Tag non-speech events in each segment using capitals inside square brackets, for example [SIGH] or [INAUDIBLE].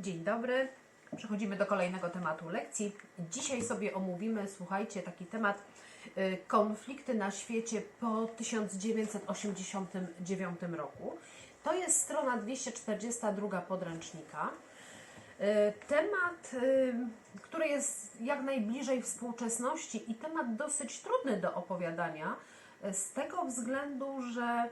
Dzień dobry. Przechodzimy do kolejnego tematu lekcji. Dzisiaj sobie omówimy, słuchajcie, taki temat y, konflikty na świecie po 1989 roku. To jest strona 242 podręcznika. Y, Temat, y, który jest jak najbliżej współczesności i temat dosyć trudny do opowiadania, z tego względu, że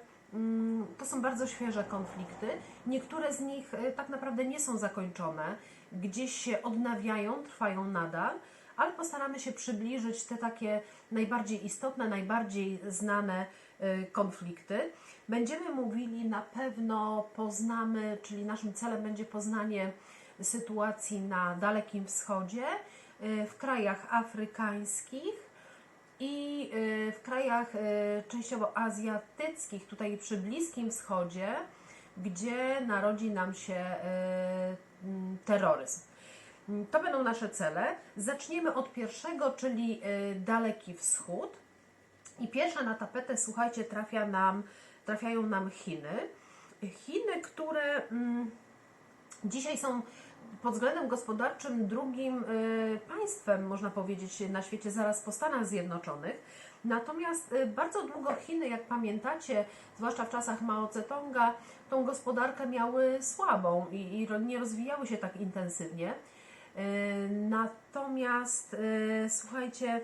to są bardzo świeże konflikty. Niektóre z nich y, tak naprawdę nie są zakończone, gdzieś się odnawiają, trwają nadal, ale postaramy się przybliżyć te takie najbardziej istotne, najbardziej znane y, konflikty. Będziemy mówili na pewno, poznamy, czyli naszym celem będzie poznanie sytuacji na Dalekim Wschodzie, y, w krajach afrykańskich i y, w krajach y, częściowo azjatyckich, tutaj przy Bliskim Wschodzie, gdzie narodzi nam się y, terroryzm. To będą nasze cele. Zaczniemy od pierwszego, czyli Daleki Wschód. I pierwsza na tapetę, słuchajcie, trafia nam, trafiają nam Chiny. Chiny, które dzisiaj są pod względem gospodarczym drugim y, państwem, można powiedzieć, na świecie zaraz po Stanach Zjednoczonych. Natomiast y, bardzo długo Chiny, jak pamiętacie, zwłaszcza w czasach Mao Tse-tonga, tą gospodarkę miały słabą i, nie rozwijały się tak intensywnie. Y, Natomiast słuchajcie,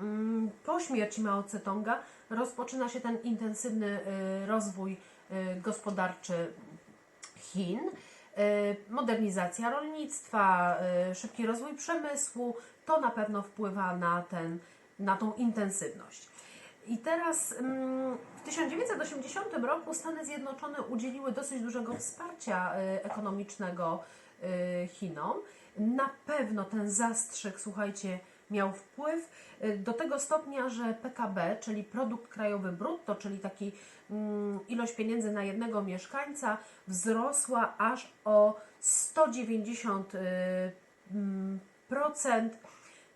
mm, po śmierci Mao Tse-tonga rozpoczyna się ten intensywny rozwój gospodarczy Chin, modernizacja rolnictwa, y, szybki rozwój przemysłu, to na pewno wpływa na, ten, na tą intensywność. I teraz mm, w 1980 roku Stany Zjednoczone udzieliły dosyć dużego wsparcia y, ekonomicznego Chinom. Na pewno ten zastrzyk, słuchajcie, miał wpływ y, do tego stopnia, że PKB, czyli produkt krajowy brutto, czyli taki mm, ilość pieniędzy na jednego mieszkańca, wzrosła aż o 190 y, mm,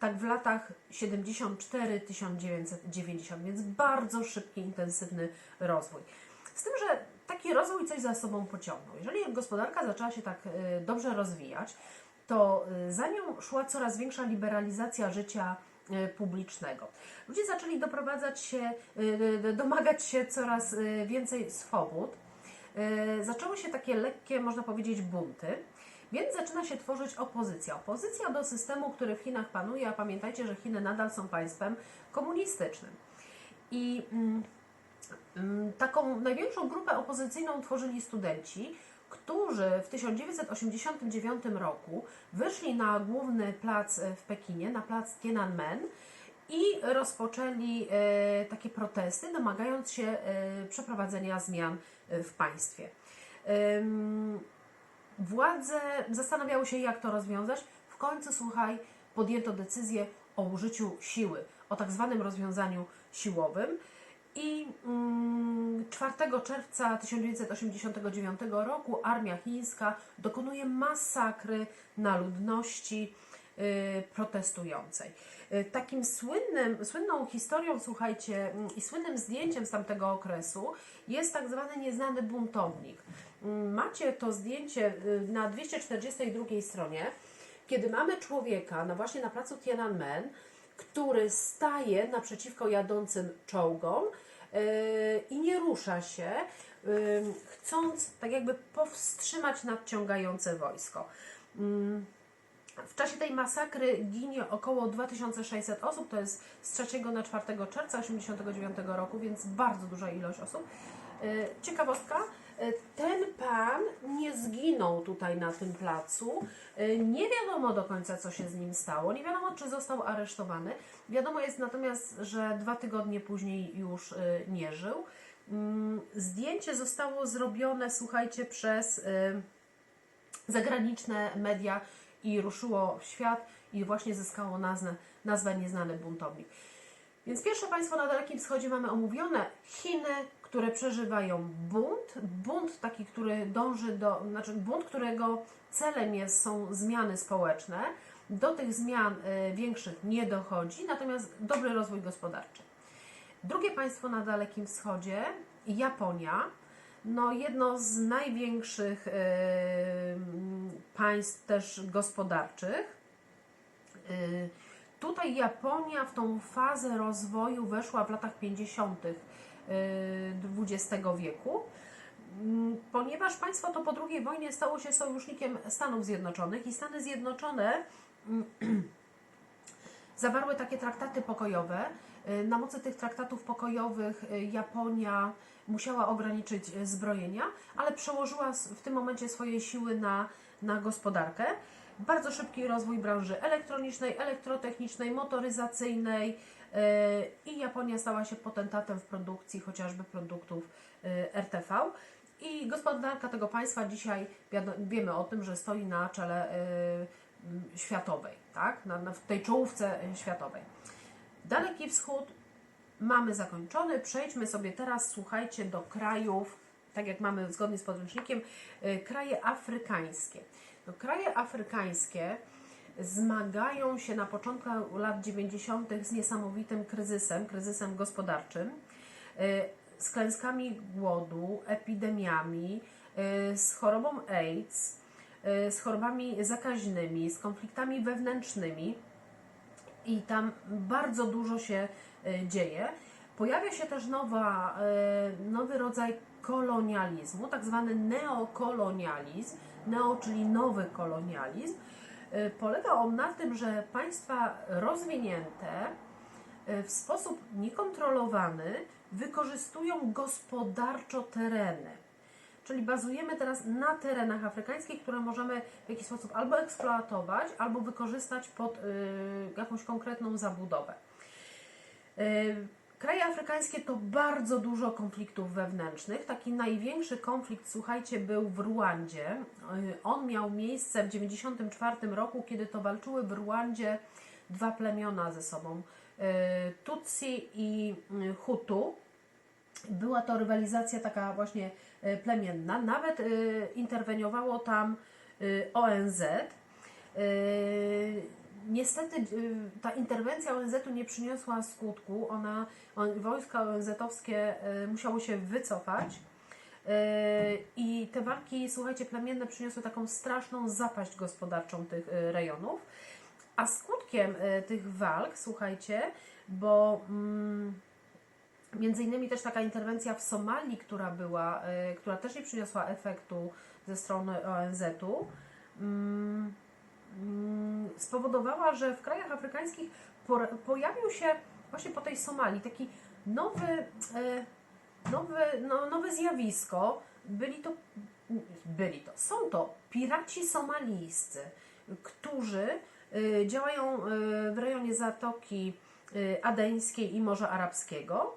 tak w latach 74-1990, więc bardzo szybki, intensywny rozwój. Z tym, że taki rozwój coś za sobą pociągnął. Jeżeli gospodarka zaczęła się tak y, dobrze rozwijać, to y, za nią szła coraz większa liberalizacja życia y, publicznego. Ludzie zaczęli doprowadzać się, y, domagać się coraz więcej swobód. Zaczęły się takie lekkie, można powiedzieć, bunty. Więc zaczyna się tworzyć opozycja. Opozycja do systemu, który w Chinach panuje, a pamiętajcie, że Chiny nadal są państwem komunistycznym. I mm, mm, taką największą grupę opozycyjną tworzyli studenci, którzy w 1989 roku wyszli na główny plac e, w Pekinie, na plac Tiananmen i rozpoczęli e, takie protesty, domagając się e, przeprowadzenia zmian w państwie. Władze zastanawiały się, jak to rozwiązać. W końcu, słuchaj, podjęto decyzję o użyciu siły, o tak zwanym rozwiązaniu siłowym. I mm, 4 czerwca 1989 roku armia chińska dokonuje masakry na ludności y, protestującej. Y, Takim słynnym, słynną historią, słuchajcie, mm, i słynnym zdjęciem z tamtego okresu jest tak zwany nieznany buntownik. Mm, Macie to zdjęcie y, na 242 stronie, kiedy mamy człowieka, no właśnie na placu Tiananmen, który staje naprzeciwko jadącym czołgom i nie rusza się, yy, chcąc tak jakby powstrzymać nadciągające wojsko. Mm, w czasie tej masakry ginie około 2600 osób, to jest z 3 na 4 czerwca 1989 roku, więc bardzo duża ilość osób. Yy, Ciekawostka, yy, ten pan nie zginął tutaj na tym placu. Yy, Nie wiadomo do końca, co się z nim stało. Nie wiadomo, czy został aresztowany. Wiadomo jest natomiast, że dwa tygodnie później już yy, nie żył. Mm, Zdjęcie zostało zrobione, słuchajcie, przez zagraniczne media i ruszyło w świat i właśnie zyskało nazwę, nazwę Nieznany Buntownik. Więc pierwsze państwo na Dalekim Wschodzie mamy omówione Chiny, które przeżywają bunt. Bunt taki, który dąży do, znaczy bunt, którego celem jest, są zmiany społeczne. Do tych zmian y, większych nie dochodzi, natomiast dobry rozwój gospodarczy. Drugie państwo na Dalekim Wschodzie, Japonia, no jedno z największych e, państw też gospodarczych. Y, Tutaj Japonia w tą fazę rozwoju weszła w latach 50. XX wieku, Mm, ponieważ państwo to po II wojnie stało się sojusznikiem Stanów Zjednoczonych i Stany Zjednoczone mm, [CLEARS THROAT] zawarły takie traktaty pokojowe. Y, Na mocy tych traktatów pokojowych y, Japonia musiała ograniczyć y, zbrojenia, ale przełożyła w tym momencie swoje siły na, na gospodarkę. Bardzo szybki rozwój branży elektronicznej, elektrotechnicznej, motoryzacyjnej y, i Japonia stała się potentatem w produkcji chociażby produktów y, RTV. I gospodarka tego państwa dzisiaj wiemy o tym, że stoi na czele m, światowej, tak? na, na, w tej czołówce światowej. Daleki Wschód mamy zakończony. Przejdźmy sobie teraz, słuchajcie, do krajów, tak jak mamy zgodnie z podręcznikiem, kraje afrykańskie. Kraje afrykańskie zmagają się na początku lat 90. z niesamowitym kryzysem, kryzysem gospodarczym, y, z klęskami głodu, epidemiami, y, z chorobą AIDS, y, z chorobami zakaźnymi, z konfliktami wewnętrznymi i tam bardzo dużo się dzieje. Pojawia się też nowa, nowy rodzaj kolonializmu, tak zwany neokolonializm. Neo, czyli nowy kolonializm. Y, Polega on na tym, że państwa rozwinięte y, w sposób niekontrolowany wykorzystują gospodarczo tereny. Czyli bazujemy teraz na terenach afrykańskich, które możemy w jakiś sposób albo eksploatować, albo wykorzystać pod y, jakąś konkretną zabudowę. Kraje afrykańskie to bardzo dużo konfliktów wewnętrznych. Taki największy konflikt, słuchajcie, był w Ruandzie. Y, On miał miejsce w 1994 roku, kiedy to walczyły w Ruandzie dwa plemiona ze sobą. y, Tutsi i y, Hutu. Była to rywalizacja taka właśnie plemienna. Nawet interweniowało tam ONZ. Niestety y, ta interwencja ONZ-u nie przyniosła skutku. Ona, on, wojska ONZ-owskie y, musiały się wycofać. Y, I te walki, słuchajcie, plemienne przyniosły taką straszną zapaść gospodarczą tych rejonów. A skutkiem tych walk, słuchajcie, bo mm, między innymi też taka interwencja w Somalii, która była, która też nie przyniosła efektu ze strony ONZ-u, mm, spowodowała, że w krajach afrykańskich pojawił się właśnie po tej Somalii taki nowy, e, nowy, no, nowe zjawisko. Byli to, byli to, są to piraci somalijscy, którzy e, działają e, w rejonie Zatoki Adeńskiej i Morza Arabskiego.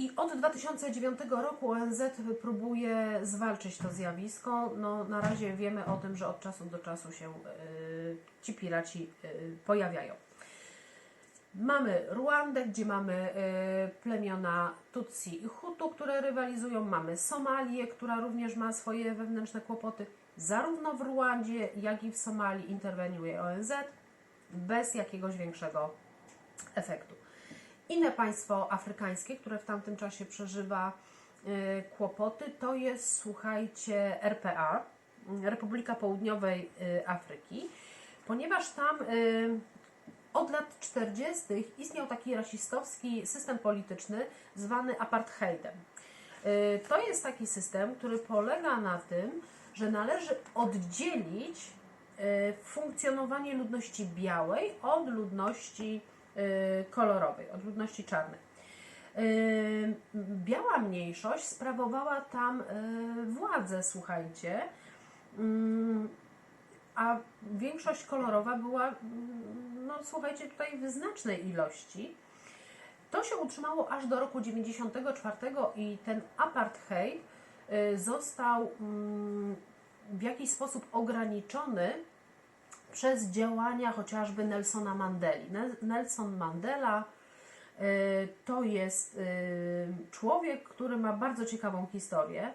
I od 2009 roku ONZ próbuje zwalczyć to zjawisko. No, na razie wiemy o tym, że od czasu do czasu się y, ci piraci y, pojawiają. Mamy Ruandę, gdzie mamy y, plemiona Tutsi i Hutu, które rywalizują. Mamy Somalię, która również ma swoje wewnętrzne kłopoty. Zarówno w Ruandzie, jak i w Somalii interweniuje ONZ bez jakiegoś większego efektu. Inne państwo afrykańskie, które w tamtym czasie przeżywa y, kłopoty, to jest, słuchajcie, RPA, Republika Południowej y, Afryki, ponieważ tam y, od lat 40. istniał taki rasistowski system polityczny zwany apartheidem. To jest taki system, który polega na tym, że należy oddzielić funkcjonowanie ludności białej od ludności kolorowej, od ludności czarnej. Y, Biała mniejszość sprawowała tam y, władzę, słuchajcie, Mm, a większość kolorowa była, mm, no słuchajcie, tutaj w znacznej ilości. To się utrzymało aż do roku 94 i ten apartheid y, został mm, w jakiś sposób ograniczony przez działania chociażby Nelsona Mandeli. Nel- Nelson Mandela y, to jest y, człowiek, który ma bardzo ciekawą historię.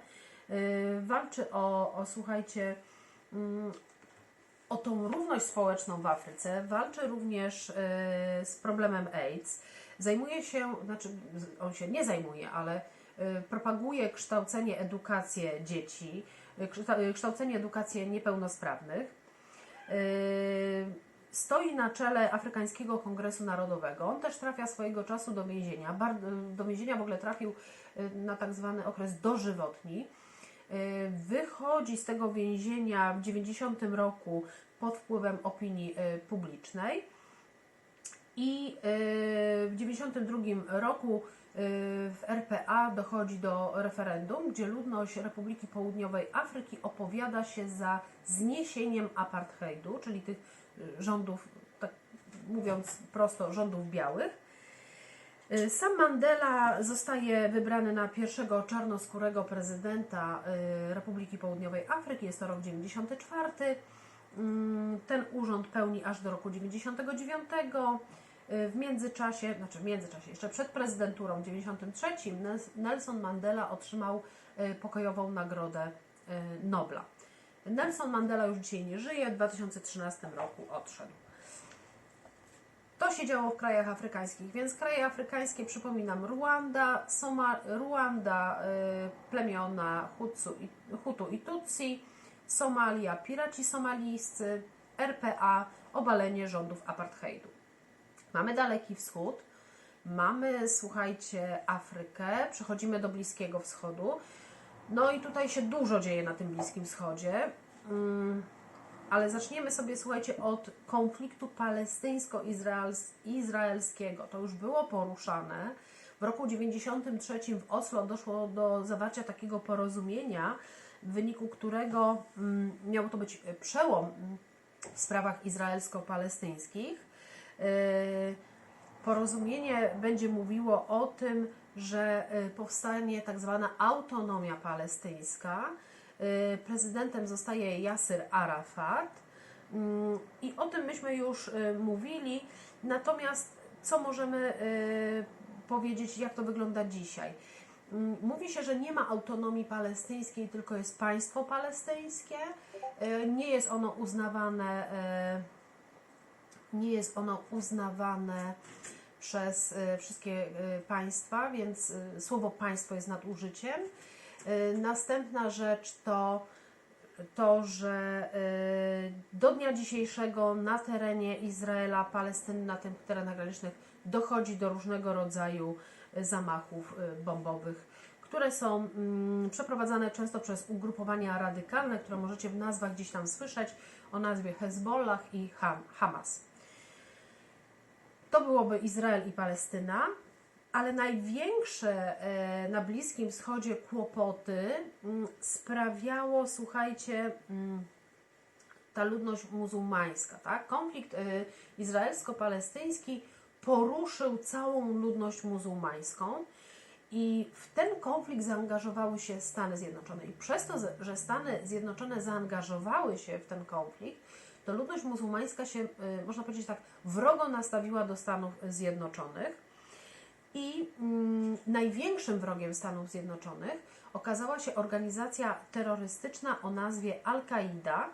Y, Walczy o, o słuchajcie, mm, o tą równość społeczną w Afryce, walczy również z problemem AIDS. Zajmuje się, znaczy on się nie zajmuje, ale propaguje kształcenie, edukację dzieci. kszta- kształcenie, edukację niepełnosprawnych. Y, Stoi na czele Afrykańskiego Kongresu Narodowego. On też trafia swojego czasu do więzienia. Do więzienia w ogóle trafił y, na tak zwany okres dożywotni. Y, Wychodzi z tego więzienia w 90 roku pod wpływem opinii publicznej. I w 92 roku w RPA dochodzi do referendum, gdzie ludność Republiki Południowej Afryki opowiada się za zniesieniem apartheidu, czyli tych y, rządów, tak mówiąc prosto, rządów białych. Y, Sam Mandela zostaje wybrany na pierwszego czarnoskórego prezydenta y, Republiki Południowej Afryki, jest to rok 94. Mm, Ten urząd pełni aż do roku 99. Y, W międzyczasie, znaczy w międzyczasie, jeszcze przed prezydenturą w 93 Nels- Nelson Mandela otrzymał y, pokojową nagrodę y, Nobla. Nelson Mandela już dzisiaj nie żyje, w 2013 roku odszedł. To się działo w krajach afrykańskich, więc kraje afrykańskie, przypominam, Ruanda, Soma, Ruanda, plemiona Hutsu i, Hutu i Tutsi, Somalia, piraci somalijscy, RPA, obalenie rządów apartheidu. Mamy Daleki Wschód, mamy, słuchajcie, Afrykę, przechodzimy do Bliskiego Wschodu. No i tutaj się dużo dzieje na tym Bliskim Wschodzie. Mm, ale zaczniemy sobie, słuchajcie, od konfliktu palestyńsko-izraelskiego. To już było poruszane. W roku 93 w Oslo doszło do zawarcia takiego porozumienia, w wyniku którego mm, miał to być przełom w sprawach izraelsko-palestyńskich. Yy, Porozumienie będzie mówiło o tym, że y, powstanie tak zwana autonomia palestyńska. Y, Prezydentem zostaje Yasser Arafat. Mm, I o tym myśmy już mówili. Natomiast co możemy powiedzieć, jak to wygląda dzisiaj? Mm, Mówi się, że nie ma autonomii palestyńskiej, tylko jest państwo palestyńskie. Nie jest ono uznawane, nie jest ono uznawane przez y, wszystkie y, państwa, więc y, słowo państwo jest nadużyciem. Następna rzecz to to, że do dnia dzisiejszego na terenie Izraela, Palestyny, na tych terenach granicznych dochodzi do różnego rodzaju zamachów bombowych, które są mm, przeprowadzane często przez ugrupowania radykalne, które możecie w nazwach gdzieś tam słyszeć o nazwie Hezbollah i Ham, Hamas. To byłoby Izrael i Palestyna, ale największe e, na Bliskim Wschodzie kłopoty mm, sprawiało, słuchajcie, mm, ta ludność muzułmańska. Tak? Konflikt e, izraelsko-palestyński poruszył całą ludność muzułmańską i w ten konflikt zaangażowały się Stany Zjednoczone. I przez to, że Stany Zjednoczone zaangażowały się w ten konflikt, to ludność muzułmańska się, y, można powiedzieć tak, wrogo nastawiła do Stanów Zjednoczonych. I mm, największym wrogiem Stanów Zjednoczonych okazała się organizacja terrorystyczna o nazwie Al-Kaida,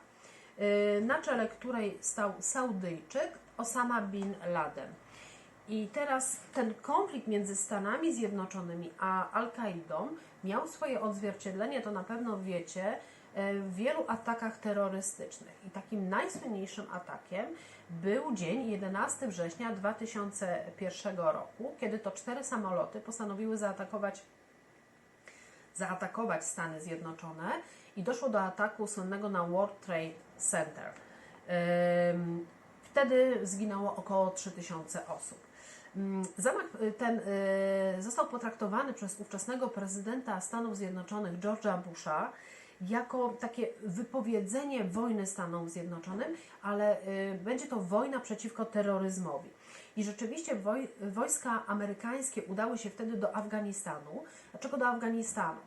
y, na czele której stał Saudyjczyk Osama bin Laden. I teraz ten konflikt między Stanami Zjednoczonymi a Al-Kaidą miał swoje odzwierciedlenie, to na pewno wiecie, w wielu atakach terrorystycznych. I takim najsłynniejszym atakiem był dzień 11 września 2001 roku, kiedy to cztery samoloty postanowiły zaatakować, zaatakować Stany Zjednoczone i doszło do ataku słynnego na World Trade Center. Wtedy zginęło około 3000 osób. Zamach y, ten y, został potraktowany przez ówczesnego prezydenta Stanów Zjednoczonych George'a Busha jako takie wypowiedzenie wojny Stanom Zjednoczonym, ale y, będzie to wojna przeciwko terroryzmowi. I rzeczywiście woj, wojska amerykańskie udały się wtedy do Afganistanu. Dlaczego do Afganistanu?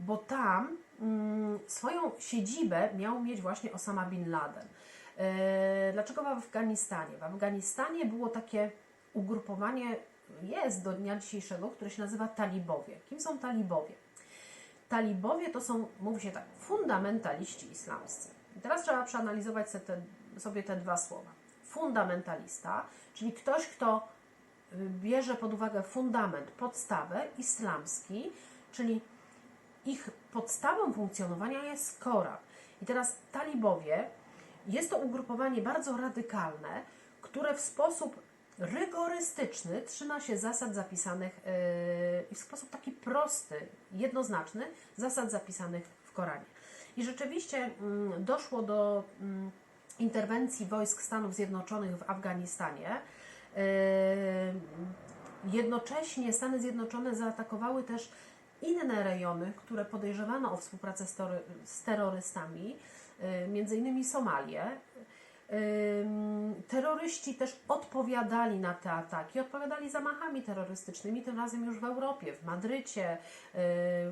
Bo tam mm, swoją siedzibę miał mieć właśnie Osama Bin Laden. E, Dlaczego w Afganistanie? W Afganistanie było takie ugrupowanie, jest do dnia dzisiejszego, które się nazywa talibowie. Kim są talibowie? Talibowie to są, mówi się tak, fundamentaliści islamscy. I teraz trzeba przeanalizować sobie te, dwa słowa. Fundamentalista, czyli ktoś, kto y, bierze pod uwagę fundament, podstawę islamski, czyli ich podstawą funkcjonowania jest Koran. I teraz talibowie jest to ugrupowanie bardzo radykalne, które w sposób rygorystyczny trzyma się zasad zapisanych yy, i w sposób taki prosty, jednoznaczny zasad zapisanych w Koranie. I rzeczywiście mm, doszło do mm, interwencji wojsk Stanów Zjednoczonych w Afganistanie. Yy, Jednocześnie Stany Zjednoczone zaatakowały też inne rejony, które podejrzewano o współpracę z, terrorystami, yy, między innymi Somalię. Terroryści też odpowiadali na te ataki, odpowiadali zamachami terrorystycznymi, tym razem już w Europie, w Madrycie yy,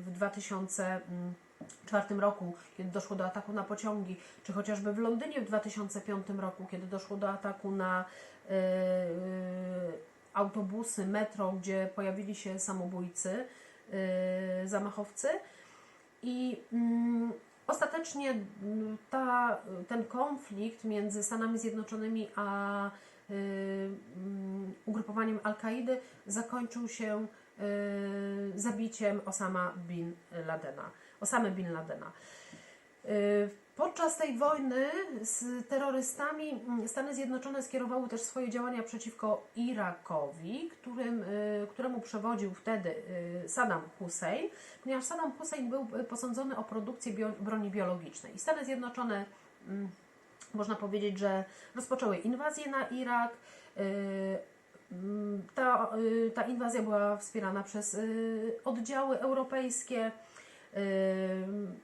w 2004 roku, kiedy doszło do ataku na pociągi, czy chociażby w Londynie w 2005 roku, kiedy doszło do ataku na yy, autobusy, metro, gdzie pojawili się samobójcy, zamachowcy. I mm, ostatecznie mm, ta, ten konflikt między Stanami Zjednoczonymi a y, mm, ugrupowaniem Al-Kaidy zakończył się y, zabiciem Osama bin Ladena. Osamy bin Ladena. Y, Podczas tej wojny z terrorystami mm, Stany Zjednoczone skierowały też swoje działania przeciwko Irakowi, którym, y, któremu przewodził wtedy y, Saddam Hussein, ponieważ Saddam Hussein był posądzony o produkcję broni biologicznej. I Stany Zjednoczone, mm, można powiedzieć, że rozpoczęły inwazję na Irak. mm, Ta, ta inwazja była wspierana przez oddziały europejskie.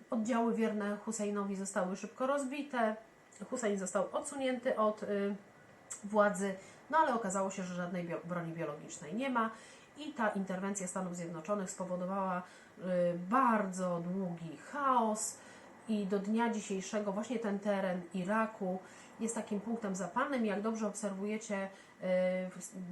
Oddziały wierne Husseinowi zostały szybko rozbite. Hussein został odsunięty od y, władzy, no ale okazało się, że żadnej broni biologicznej nie ma i ta interwencja Stanów Zjednoczonych spowodowała y, bardzo długi chaos i do dnia dzisiejszego właśnie ten teren Iraku jest takim punktem zapalnym. Jak dobrze obserwujecie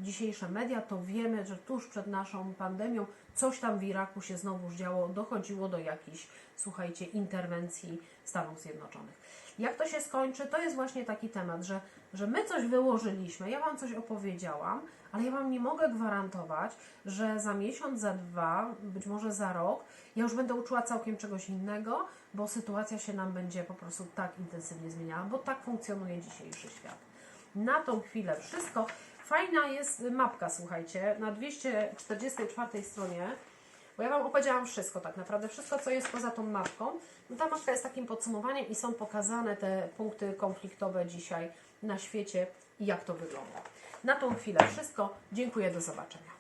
dzisiejsze media, to wiemy, że tuż przed naszą pandemią coś tam w Iraku się znowu działo, dochodziło do jakichś, słuchajcie, interwencji Stanów Zjednoczonych. Jak to się skończy, to jest właśnie taki temat, że, że my coś wyłożyliśmy, ja Wam coś opowiedziałam, ale ja Wam nie mogę gwarantować, że za miesiąc, za dwa, być może za rok, ja już będę uczyła całkiem czegoś innego, bo sytuacja się nam będzie po prostu tak intensywnie zmieniała, bo tak funkcjonuje dzisiejszy świat. Na tą chwilę wszystko. Fajna jest mapka, słuchajcie, na 244 stronie, bo ja Wam opowiedziałam wszystko tak naprawdę, wszystko co jest poza tą mapką. No ta mapka jest takim podsumowaniem i są pokazane te punkty konfliktowe dzisiaj na świecie i jak to wygląda. Na tą chwilę wszystko. Dziękuję, do zobaczenia.